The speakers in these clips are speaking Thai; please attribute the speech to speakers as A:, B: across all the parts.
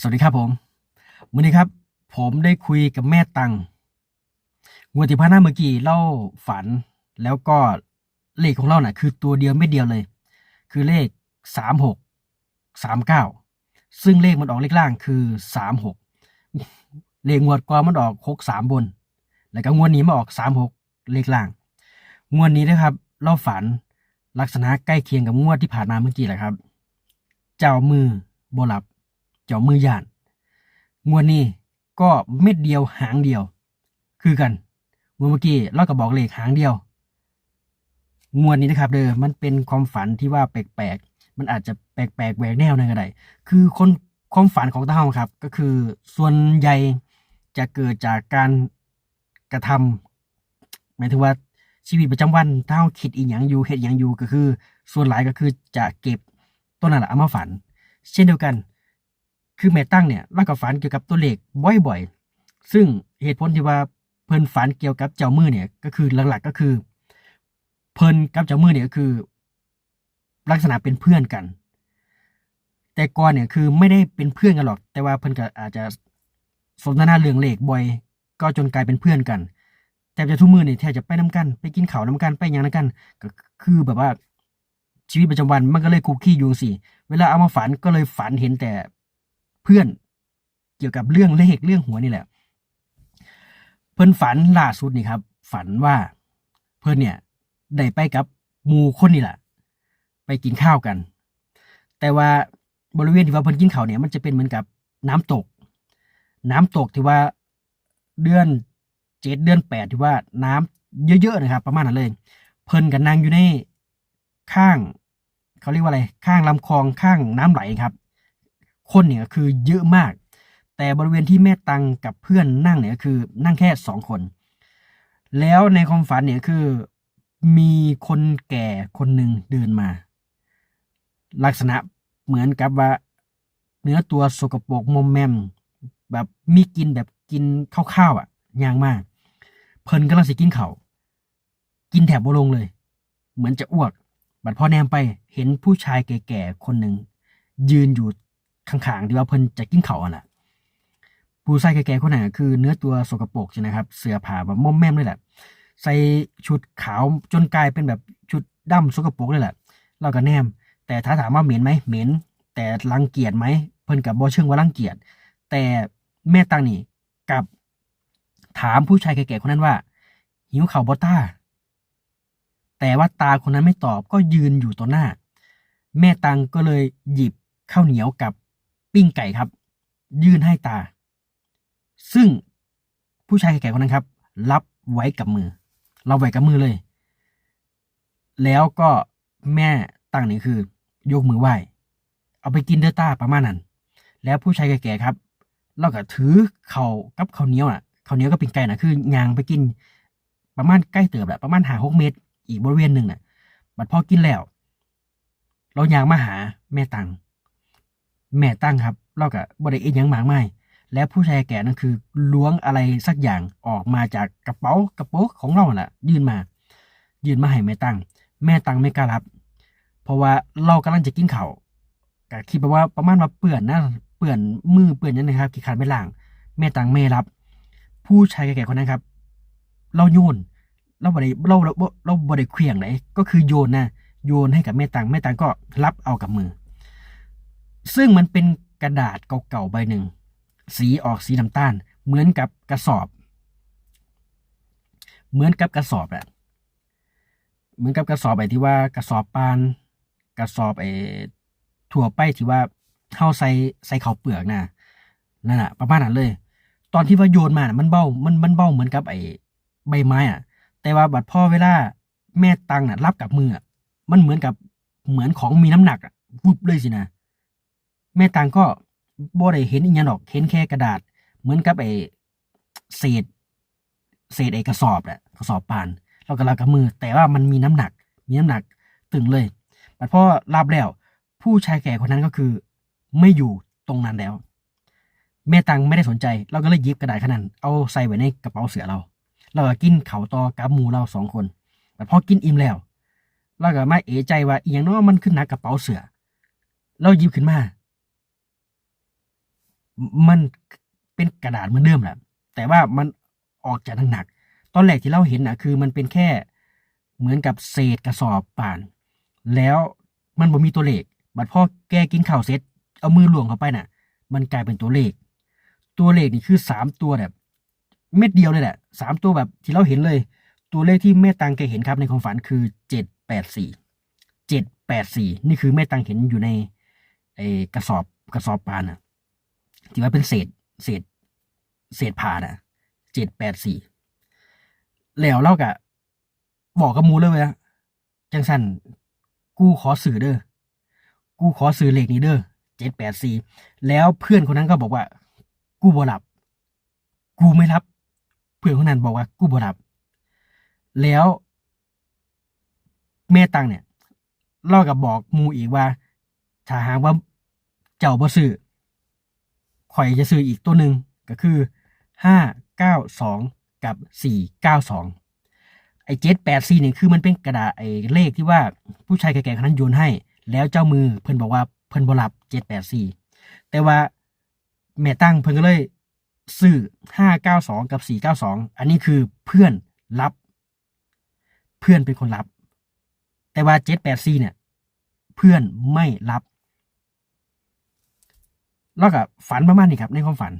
A: สวัสดีครับผมวันนี้ครับ ผมได้คุยกับแม่ตังงวดที่ผ่านมาเมื่อกี้เล่าฝัน แล้วก็เลขของเราน่ะ คือตัวเดียวไม่เดียวเลย คือเลขสามหกสามเก้าซึ่งเลขมันออกเลขล่างคือสามหกเลขงวดก่อนมันออกหกสามบน แล้วก็งวดนี้มาออกสามหกเลขล่าง งวดนี้นะครับ เราฝันลักษณะใกล้เคียงกับงวดที่ผ่านมาเมื่อกี้แหละครับ เจ้ามือโบหลับ เจ้ามือยานงวดนี้ก็เม็ดเดียวหางเดียว คือกันเมื่อกี้เราก็บอกเลขหางเดียว งวดนี้นะครับเด้อมันเป็นความฝันที่ว่าแปลกๆ มันอาจจะแปลกๆแหวกแนวหนึงก็ได้คือคนความฝันของตาเฮาครับ ก็คือส่วนใหญ่จะเกิดจากการกระทำหมายถึงว่าชีวิตประจำวันถ้าเฮาคิดอีหยังอยู่เฮ็ดอีหยังอยู่ก็คือ ส่วนหลายก็คือจะเก็บต้นนั้นแหละเอามาฝัน เช่นเดียวกัน คือแม่ตั้งเนี่ยเล่ากับฝันเกี่ยวกับตัวเลขบ่อยๆ ซึ่งเหตุผลที่ว่าเพิ่นฝันเกี่ยวกับเจ้ามือเนี่ยก็คือหลักๆก็คือ เพิ่นกับเจ้ามือเนี่ยก็คือ ลักษณะเป็นเพื่อนกัน แต่ก่อนเนี่ยคือไม่ได้เป็นเพื่อนกันหรอก แต่ว่าเพิ่นก็อาจจะสนทนาเรื่องเลขบ่อย ก็จนกลายเป็นเพื่อนกันแต่จะทุกมือเนี่ยแทบจะไปน้ากัน ไปกินข้าวน้ากันไปยังน้ากัน ก็คือแบบว่าชีวิตประจำวันมันก็เลยคุกคีอยู่สิเวลาเอามาฝันก็เลยฝันเห็นแต่ เพื่อนเกี่ยวกับเรื่องเลขเรื่องหัวนี่แหละ เพิ่นฝันล่าสุดนี่ครับ ฝันว่าเพิ่นเนี่ยได้ไปกับมูคนนี่แหละไปกินข้าวกัน แต่ว่าบริเวณที่ว่าเพิ่นกินข้าวเนี่ยมันจะเป็นเหมือนกับน้ำตก น้ำตกที่ว่าเดือนเจ็ดเดือนแปดที่ว่าน้ำเยอะๆนะครับ ประมาณนั้นเลย เพิ่นกันนั่งอยู่ในข้าง เขาเรียกว่าอะไรข้างลำคลองข้างน้ำไหลครับ คนเนี่ยคือเยอะมาก แต่บริเวณที่แม่ตังกับเพื่อนนั่งเนี่ยคือนั่งแค่สองคน แล้วในความฝันเนี่ยคือมีคนแก่คนหนึ่งเดินมา ลักษณะเหมือนกับว่าเนื้อตัวสกปรกมอมแมม แบบมีกินแบบกินข้าวๆอะยางมาก เพิ่นกำลังสิกินเขากินแถบบ่ลงเลย เหมือนจะอ้วก บัดพอแนมไปเห็นผู้ชายแก่ๆคนหนึ่งยืนอยู่ ข้างๆที่ว่าเพิ่นจะกินเขาอะแหละผู้ชายแก่ๆคนนั้นคือเนื้อตัวสกปรกใช่ไหมครับ เสื้อผ้าแบบม่อมแม่มเลยแหละ ใส่ชุดขาวจนกลายเป็นแบบชุดดำสกปรกเลยแหละเราก็แนม แต่ถ้าถามว่าเหม็นไหมเหม็น แต่รังเกียจไหมเพิ่นกับบ่เชิงว่ารังเกียจแต่แม่ตังนี่กับถามผู้ชายแก่ๆคนนั้นว่า หิวข่าบอต้า แต่ว่าตาคนนั้นไม่ตอบก็ยืนอยู่ต่อหน้า แม่ตังก็เลยหยิบข้าวเหนียวกับ ปิ้งไก่ครับ ยื่นให้ตา ซึ่งผู้ชายแก่ๆคนนั้นครับ รับไว้กับมือรับไว้กับมือเลย แล้วก็แม่ตั้งนี่คือ ยกมือไหว้ เอาไปกินเดอต้าประมาณนั้น แล้วผู้ชายแก่ๆครับเราก็ถือเขากับข้าวเหนียวอะข้าวเหนียวกับปิ้งไก่น่ะคือยางไปกิน ประมาณใกล้เติบแหละประมาณหาหกเมตร อีกบริเวณหนึ่งน่ะ บัดพอกินแล้ว เรายางมาหาแม่ตัง แม่ตั้งครับเราก็บบริเอ็นยังหมากไม่และผู้ชายแก่นั่นคือล้วงอะไรสักอย่างออกมาจากกระเป๋ากระโปรงของเราแหละยื่นมา ยื่นมาให้แม่ตั้ง แม่ตั้งไม่กล้ารับ เพราะว่าเรากำลังจะกินเขาวก็คิดไปว่าประมาณว่าเปื่อนนะเปื่อนมือเปื่อนนั่นนะครับขี้ขาดไม่ล่าง แม่ตังไม่รับ ผู้ชายแก่ๆคนนั้นครับ เราโยนเราบริเราเราเราบริเคียงไหนก็คือโยนนะโยนให้กับแม่ตังแม่ตังก็รับเอากับมือ ซึ่งมันเป็นกระดาษเก่าๆใบหนึ่ง สีออกสีน้ำตาล เหมือนกับกระสอบ เหมือนกับกระสอบแหละเหมือนกับกระสอบไอ้ที่ว่ากระสอบปาน กระสอบไอ้ถั่วไปที่ว่าเฮาใส่ใส่ข้าวเปลือกนะนั่นแหะประมาณนั้นเลย ตอนที่ว่าโยนมาน่ะมันเบ้ามันมันเบ้าเหมือนกับไอ้ใบไม้อะ แต่ว่าบัดพ่อเวลาแม่ตังน่ะรับกับมืออะมันเหมือนกับเหมือนของมีน้ำหนักอะวุบเลยสินะ แม่ตังก็บ่ได้เห็นอีหยังหรอกเห็นแค่กระดาษ เหมือนกับไอ้เศษ เศษไอ้กระสอบแหละกระสอบปานเราก็รับกับมือ แต่ว่ามันมีน้ำหนัก มีน้ำหนักตึงเลยบัดพ่อรับแล้ว ผู้ชายแก่คนนั้นก็คือ ไม่อยู่ตรงนั้นแล้ว แม่ตังไม่ได้สนใจ เราก็เลยหยิบกระดาษขนาดเอาใส่ไว้ในกระเป๋าเสือเรา เราก็กินเขาต่อกับหมูเราสองคนแต่พอกินอิ่มแล้วเราก็มาเอะใจว่าอีหยังเน้อมันขึ้นหนักกระเป๋าเสือ เราหยิบขึ้นมา มันเป็นกระดาษเหมือนเดิมแหละแต่ว่ามันออกจากหนักๆตอนแรกที่เราเห็นนะคือมันเป็นแค่เหมือนกับเศษกระสอบป่าน แล้วมันบ่มีตัวเลข บัดพ่อแกกินข้าวเสร็จเอามือหลวงเข้าไปน่ะ มันกลายเป็นตัวเลข ตัวเลขนี่คือสามตัวแบบ เม็ดเดียวเลยแหละสามตัวแบบที่เราเห็นเลย ตัวเลขที่แม่ตังแกเห็นครับในความฝันคือเจ็ดแปดสี่เจ็ดแปดสี่นี่คือแม่ตังเห็นอยู่ในไอ้กระสอบกระสอบปานน่ะ ที่ว่าเป็นเศษเศษ เศษผ่าน่ะเจ็ดแปดสี่แล้วเรากะบอกกับมูเลยว้ยจังสันกูขอสื่อเด้อกูขอสื่อเลขนี้เด้อเจ็ดแปดสี่แล้วเพื่อนคนนั้นก็บอกว่า กูบ่หลับ กูไม่รับ เพื่อนคนนั้นบอกว่า กูบ่หลับ แล้วแม่ตังเนี่ยเล่ากับบอกมูอีกว่าถ้าหากว่าเจ้าบ่ซื้อ ข่อยจะซื้ออีกตัวหนึ่งก็คือห้าเก้าสองกับสี่เก้าสองไอ้เจ็ดแปดสี่นี่คือมันเป็นกระดาษไอ้เลขที่ว่าผู้ชายแก่ๆคนนั้นโยนให้ แล้วเจ้ามือเพิ่นบอกว่าเพิ่นบ่รับเจ็ดแปดสี่แต่ว่าแม่ตั้งเพิ่นก็เลยซื้อห้าเก้าสองกับสี่เก้าสองอันนี้คือเพื่อนรับ เพื่อนเป็นคนรับ แต่ว่าเจ็ดแปดสี่เนี่ย เพื่อนไม่รับ แล้วก็ฝันประมาณนี้ครับ ในความฝัน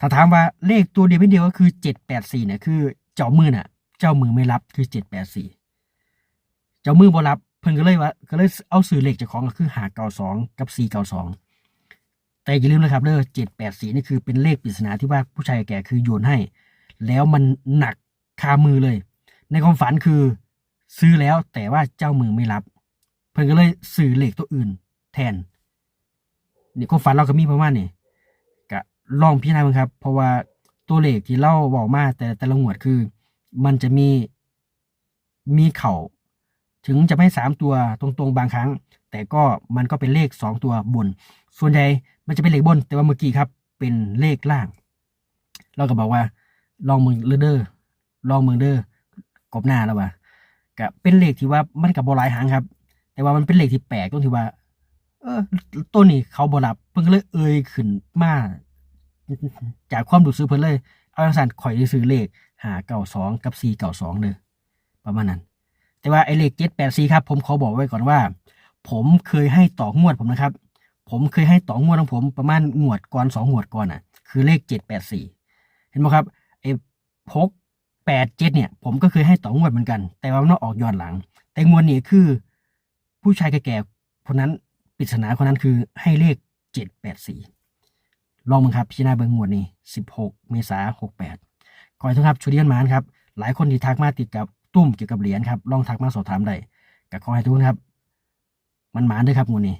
A: ถ้าถามว่าเลขตัวเดียวไม่เดียวก็คือเจ็ดแปดสี่เนี่ยคือ เจ้ามือน่ะ เจ้ามือไม่รับคือเจ็ดแปดสี่เจ้ามือบ่รับ เพิ่นก็เลยว่าก็เลยเอาสื่อเลขเจากของก็คือหาเก้าสองกับสี่เก้าสองแต่อย่าลืมนะครับเด้อเจ็ดแปดสี่นี่คือเป็นเลขปริศนาที่ว่าผู้ชายแก่คือโยนให้ แล้วมันหนักคามือเลย ในความฝันคือซื้อแล้วแต่ว่าเจ้ามือไม่รับ เพิ่นก็เลยสื่อเลขตัวอื่น แทน นี่ความฝันเราก็มีประมาณนี้ก็ลองพิจารณาดูครับ เพราะว่าตัวเลขที่เล่าบอกมาแต่แต่ละงวดคือ มันจะมีมีเข่า ถึงจะไม่สามตัวตรงๆบางครั้ง แต่ก็มันก็เป็นเลขสองตัวบน ส่วนใหญ่มันจะเป็นเลขบน แต่ว่าเมื่อกี้ครับ เป็นเลขล่าง เราก็บอกว่า ลองเมึงเด้อลองเมึงเด้อกบหน้าแล้วว่าก็เป็นเลขที่ว่ามันกับบหลายหางครับ แต่ว่ามันเป็นเลขที่แปลกตรงที่ว่า เออต้นนี้เขาบรับเพิ่นก็เลยเอ่ยขึ้นมาจากความรู้สึกเพิ่นเลยเอาจังซั่นข่อยซื้อเลข592กับ492เด้อประมาณนั้น แต่ว่าไอ้เลข784ครับ ผมขอบอกไว้ก่อนว่า ผมเคยให้ต่องวดผมนะครับ ผมเคยให้ต่องวดของผมประมาณงวดก่อนสองงวดก่อนอะ คือเลข784เห็นไหมครับไอ้พก87เนี่ย ผมก็เคยให้ต่องวดเหมือนกัน แต่ว่ามันออกย้อนหลัง แต่งวดนี้คือ ผู้ชายแก่ๆคนนั้น ปริศนาคนนั้นคือให้เลขเจ็ดแปดสี่ลองมึงครับพิจารณาเบิงงวดนี้สิบหกเมษาหกแปดขอนทุกครับชูดียนมานครับ หลายคนที่ทักมาติดกับตุ้มเกี่ยวกับเหรียญครับลองทักมาสอบถามได้ก็ขอให้ทุกคนครับ มันหมานด้วยครับงวดนี้